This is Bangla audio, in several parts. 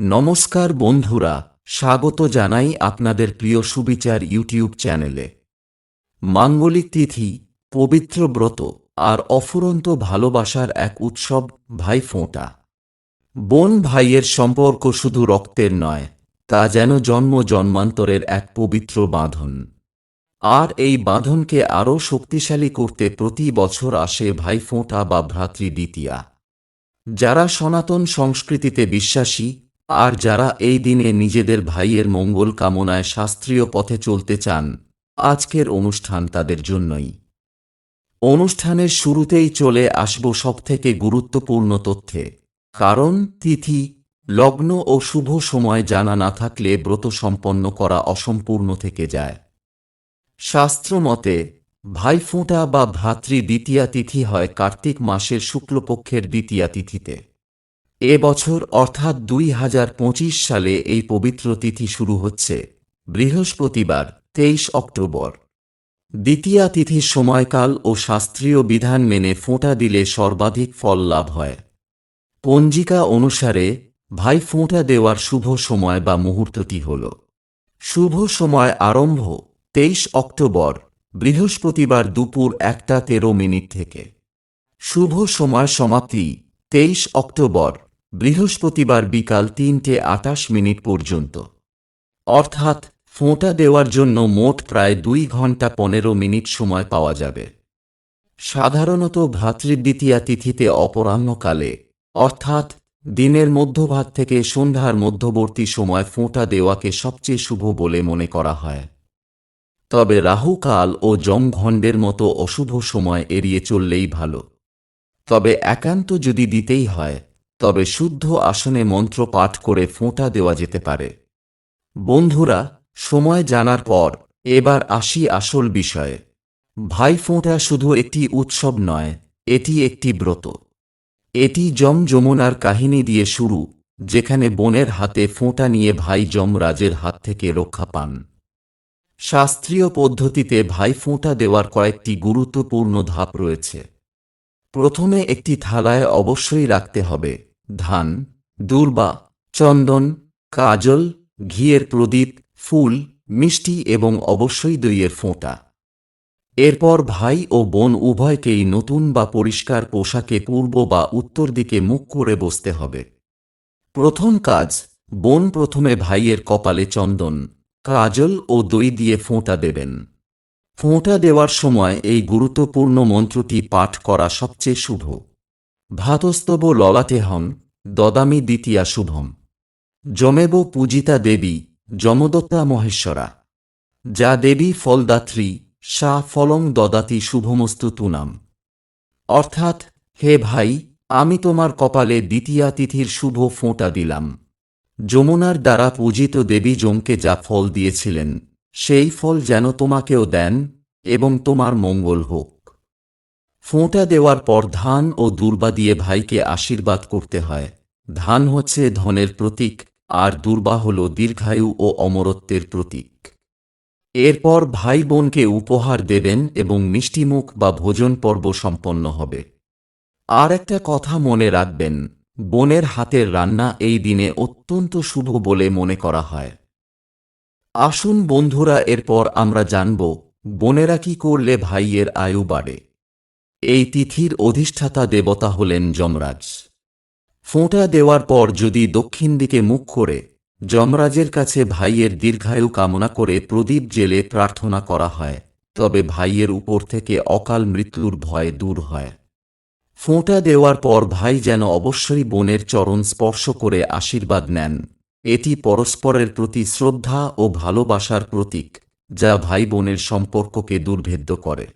নমস্কার বন্ধুরা, স্বাগত জানাই আপনাদের প্রিয় সুবিচার ইউটিউব চ্যানেলে। মাঙ্গলিক তিথি, পবিত্র ব্রত আর অফুরন্ত ভালোবাসার এক উৎসব ভাইফোঁটা বোন ভাইয়ের সম্পর্ক শুধু রক্তের নয়, তা যেন জন্ম জন্মান্তরের এক পবিত্র বাঁধন। আর এই বাঁধনকে আরও শক্তিশালী করতে প্রতি বছর আসে ভাইফোঁটা বা ভ্রাতৃদ্বিতীয়া যারা সনাতন সংস্কৃতিতে বিশ্বাসী আর যারা এই দিনে নিজেদের ভাইয়ের মঙ্গল কামনায় শাস্ত্রীয় পথে চলতে চান, আজকের অনুষ্ঠান তাদের জন্যই। অনুষ্ঠানের শুরুতেই চলে আসব সবথেকে গুরুত্বপূর্ণ তথ্যে। কারণ, তিথি, লগ্ন ও শুভ সময় জানা না থাকলে ব্রত সম্পন্ন করা অসম্পূর্ণ থেকে যায়। শাস্ত্রমতে ভাইফোঁটা বা ভ্রাতৃ দ্বিতীয়া তিথি হয় কার্তিক মাসের শুক্লপক্ষের দ্বিতীয়া তিথিতে। এ বছর অর্থাৎ দুই হাজার পঁচিশ সালে এই পবিত্র তিথি শুরু হচ্ছে, বৃহস্পতিবার, তেইশ অক্টোবর। দ্বিতীয়া তিথির সময়কাল ও শাস্ত্রীয় বিধান মেনে ফোঁটা দিলে সর্বাধিক ফল লাভ হয়। পঞ্জিকা অনুসারে, ভাই ফোঁটা দেওয়ার শুভ সময় বা মুহূর্তটি হল, শুভ সময় আরম্ভ, তেইশ অক্টোবর, বৃহস্পতিবার দুপুর একটা তেরো মিনিট থেকে। শুভ সময় সমাপ্তি, তেইশ অক্টোবর। বৃহস্পতিবার বিকাল তিনটে আটাশ মিনিট পর্যন্ত। অর্থাৎ ফোঁটা দেওয়ার জন্য মোট প্রায় দুই ঘণ্টা পনেরো মিনিট সময় পাওয়া যাবে। সাধারণত ভ্রাতৃদ্বিতীয়া তিথিতে অপরাহ্নকালে, অর্থাৎ দিনের মধ্যভাগ থেকে সন্ধ্যার মধ্যবর্তী সময় ফোঁটা দেওয়াকে সবচেয়ে শুভ বলে মনে করা হয়। তবে রাহুকাল ও জমঘণ্ডের মতো অশুভ সময় এড়িয়ে চললেই ভালো। তবে একান্ত যদি দিতেই হয় তবে শুদ্ধ আসনে মন্ত্র পাঠ করে ফোঁটা দেওয়া যেতে পারে। বন্ধুরা, সময় জানার পর এবার আসি আসল বিষয়ে। ভাই ফোঁটা শুধু একটি উৎসব নয়, এটি একটি ব্রত। এটি যম যমুনার কাহিনী দিয়ে শুরু, যেখানে বোনের হাতে ফোঁটা নিয়ে ভাই যমরাজের হাত থেকে রক্ষা পান। শাস্ত্রীয় পদ্ধতিতে ভাই ফোঁটা দেওয়ার কয়েকটি গুরুত্বপূর্ণ ধাপ রয়েছে। প্রথমে একটি থালায় অবশ্যই রাখতে হবে। ধান, দুর্বা, চন্দন, কাজল, ঘিয়ের প্রদীপ, ফুল, মিষ্টি এবং অবশ্যই দইয়ের ফোঁটা। এরপর ভাই ও বোন উভয়কেই নতুন বা পরিষ্কার পোশাকে পূর্ব বা উত্তর দিকে মুখ করে বসতে হবে। প্রথম কাজ, বোন প্রথমে ভাইয়ের কপালে চন্দন, কাজল ও দই দিয়ে ফোঁটা দেবেন। ফোঁটা দেওয়ার সময় এই গুরুত্বপূর্ণ মন্ত্রটি পাঠ করা সবচেয়ে শুভ। ভাতস্তব ললাটেহং দদামি দ্বিতীয়া শুভম। যমেব পূজিতা দেবী, যমদত্তা মহেশ্বরা। যা দেবী ফলদাত্রী, সা ফলং দদাতি শুভমস্তু তুনাম। অর্থাৎ, হে ভাই, আমি তোমার কপালে দ্বিতীয়া তিথির শুভ ফোঁটা দিলাম। যমুনার দ্বারা পূজিত দেবী জমকে যা ফল দিয়েছিলেন, সেই ফল যেন তোমাকেও দেন, এবং তোমার মঙ্গল হোক। ফোঁটা দেওয়ার পর ধান ও দুর্বা দিয়ে ভাইকে আশীর্বাদ করতে হয়। ধান হচ্ছে ধনের প্রতীক, আর দুর্বা হল দীর্ঘায়ু ও অমরত্বের প্রতীক। এরপর ভাই বোনকে উপহার দেবেন এবং মিষ্টিমুখ বা ভোজন পর্ব সম্পন্ন হবে। আর একটা কথা মনে রাখবেন, বোনের হাতের রান্না এই দিনে অত্যন্ত শুভ বলে মনে করা হয়। আসুন বন্ধুরা, এরপর আমরা জানব, বোনেরা কি করলে ভাইয়ের আয়ু বাড়ে। এই তিথির অধিষ্ঠাতা দেবতা হলেন যমরাজ। ফোঁটা দেওয়ার পর যদি দক্ষিণ দিকে মুখ করে, যমরাজের কাছে ভাইয়ের দীর্ঘায়ু কামনা করে প্রদীপ জেলে প্রার্থনা করা হয়, তবে ভাইয়ের উপর থেকে অকাল মৃত্যুর ভয় দূর হয়। ফোঁটা দেওয়ার পর ভাই যেন অবশ্যই বোনের চরণ স্পর্শ করে আশীর্বাদ নেন। এটি পরস্পরের প্রতি শ্রদ্ধা ও ভালোবাসার প্রতীক, যা ভাই বোনের সম্পর্ককে দুর্ভেদ্য করে।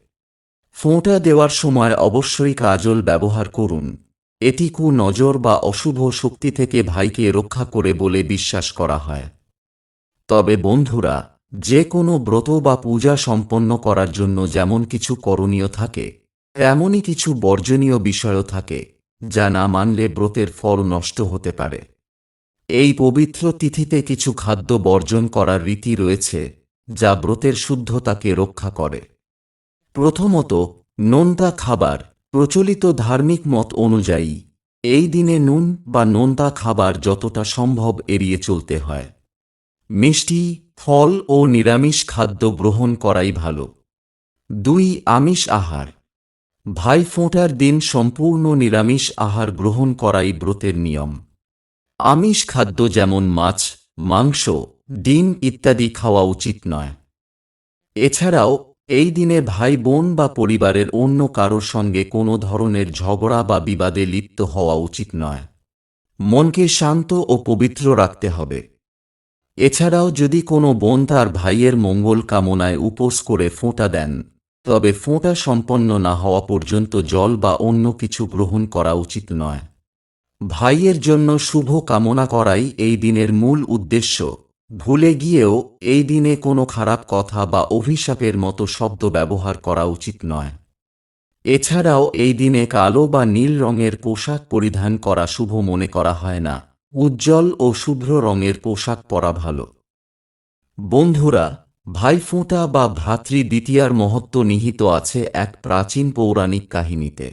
ফোঁটা দেওয়ার সময় অবশ্যই কাজল ব্যবহার করুন। এটি কু নজর বা অশুভ শক্তি থেকে ভাইকে রক্ষা করে বলে বিশ্বাস করা হয়। তবে বন্ধুরা যে কোনো ব্রত বা পূজা সম্পন্ন করার জন্য যেমন কিছু করণীয় থাকে, তেমনই কিছু বর্জনীয় বিষয়ও থাকে, যা না মানলে ব্রতের ফল নষ্ট হতে পারে। এই পবিত্র তিথিতে কিছু খাদ্য বর্জন করার রীতি রয়েছে, যা ব্রতের শুদ্ধতাকে রক্ষা করে। প্রথমত, নোনতা খাবার, প্রচলিত ধার্মিক মত অনুযায়ী, এই দিনে নুন বা নোনতা খাবার যতটা সম্ভব এড়িয়ে চলতে হয়। মিষ্টি, ফল ও নিরামিষ খাদ্য গ্রহণ করাই ভালো। দুই, আমিষ আহার। ভাই ফোঁটার দিন সম্পূর্ণ নিরামিষ আহার গ্রহণ করাই ব্রতের নিয়ম। আমিষ খাদ্য যেমন মাছ, মাংস, ডিম ইত্যাদি খাওয়া উচিত নয়। এছাড়াও এই দিনে ভাই বোন বা পরিবারের অন্য কারোর সঙ্গে কোনো ধরনের ঝগড়া বা বিবাদে লিপ্ত হওয়া উচিত নয়। মনকে শান্ত ও পবিত্র রাখতে হবে। এছাড়াও যদি কোনো বোন তার ভাইয়ের মঙ্গল কামনায় উপোস করে ফোঁটা দেন, তবে ফোঁটা সম্পন্ন না হওয়া পর্যন্ত জল বা অন্য কিছু গ্রহণ করা উচিত নয়। ভাইয়ের জন্য শুভ কামনা করাই এই দিনের মূল উদ্দেশ্য। ভুলে গিয়েও এই দিনে কোনো খারাপ কথা বা অভিশাপের মতো শব্দ ব্যবহার করা উচিত নয়। এছাড়াও এই দিনে কালো বা নীল রঙের পোশাক পরিধান করা শুভ মনে করা হয় না। উজ্জ্বল ও শুভ্র রঙের পোশাক পরা ভালো। বন্ধুরা, ভাইফোঁটা বা ভ্রাতৃ দ্বিতীয়ার মহত্ব নিহিত আছে এক প্রাচীন পৌরাণিক কাহিনীতে।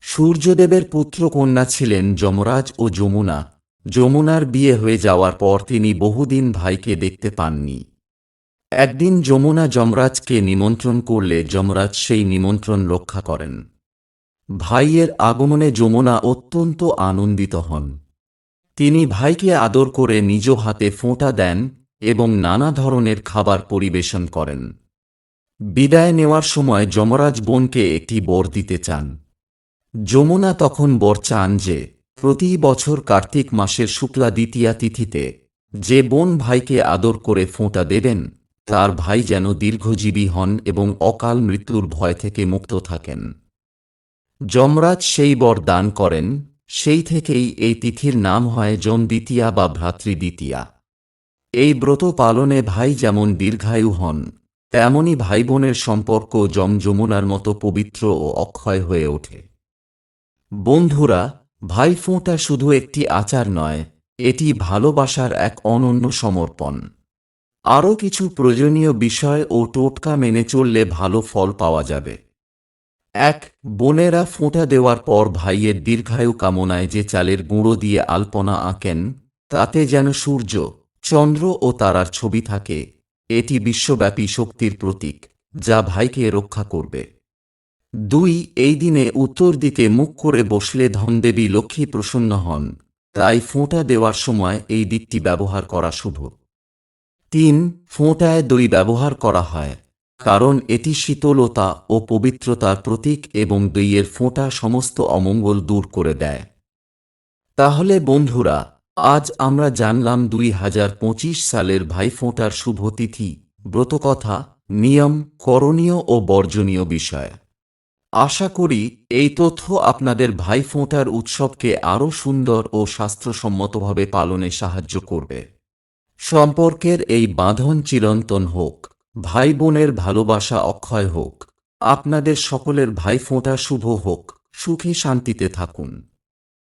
সূর্যদেবের পুত্র কন্যা ছিলেন যমরাজ ও যমুনা। যমুনার বিয়ে হয়ে যাওয়ার পর তিনি বহুদিন ভাইকে দেখতে পাননি। একদিন যমুনা যমরাজকে নিমন্ত্রণ করলে যমরাজ সেই নিমন্ত্রণ রক্ষা করেন। ভাইয়ের আগমনে যমুনা অত্যন্ত আনন্দিত হন। তিনি ভাইকে আদর করে নিজ হাতে ফোঁটা দেন এবং নানা ধরনের খাবার পরিবেশন করেন। বিদায় নেওয়ার সময় যমরাজ বোনকে একটি বর দিতে চান। যমুনা তখন বর চান যে প্রতি বছর কার্তিক মাসের শুক্লা দ্বিতীয়া তিথিতে যে বোন ভাইকে আদর করে ফোঁটা দেবেন, তার ভাই যেন দীর্ঘজীবী হন এবং অকাল মৃত্যুর ভয় থেকে মুক্ত থাকেন। যমরাজ সেই বর দান করেন, সেই থেকেই এই তিথির নাম হয় যম দ্বিতীয়া বা ভ্রাতৃ দ্বিতীয়া এই ব্রত পালনে ভাই যেমন দীর্ঘায়ু হন, তেমনি ভাই বোনের সম্পর্ক যম যমুনার মতো পবিত্র ও অক্ষয় হয়ে ওঠে। বন্ধুরা ভাইফোঁটা শুধু একটি আচার নয়, এটি ভালোবাসার এক অনন্য সমর্পণ। আরও কিছু প্রয়োজনীয় বিষয় ও টোটকা মেনে চললে ভালো ফল পাওয়া যাবে। এক, বোনেরা ফোঁটা দেওয়ার পর ভাইয়ের দীর্ঘায়ু কামনায় যে চালের গুঁড়ো দিয়ে আলপনা আঁকেন, তাতে যেন সূর্য, চন্দ্র ও তারার ছবি থাকে, এটি বিশ্বব্যাপী শক্তির প্রতীক, যা ভাইকে রক্ষা করবে। দুই, এই দিনে উত্তর দিকে মুখ করে বসলে ধনদেবী লক্ষ্মী প্রসন্ন হন। তাই ফোঁটা দেওয়ার সময় এই দিকটি ব্যবহার করা শুভ। তিন, ফোঁটায় দই ব্যবহার করা হয়, কারণ এটি শীতলতা ও পবিত্রতার প্রতীক এবং দইয়ের ফোঁটা সমস্ত অমঙ্গল দূর করে দেয়। তাহলে বন্ধুরা, আজ আমরা জানলাম দুই হাজার পঁচিশ সালের ভাইফোঁটার শুভ তিথি, ব্রতকথা, নিয়ম, করণীয় ও বর্জনীয় বিষয়। আশা করি এই তথ্য আপনাদের ভাইফোঁটার উৎসবকে আরও সুন্দর ও স্বাস্থ্যসম্মতভাবে পালনে সাহায্য করবে। সম্পর্কের এই বাঁধন চিরন্তন হোক ভাই বোনের ভালোবাসা অক্ষয় হোক, আপনাদের সকলের ভাইফোঁটা শুভ হোক, সুখে শান্তিতে থাকুন।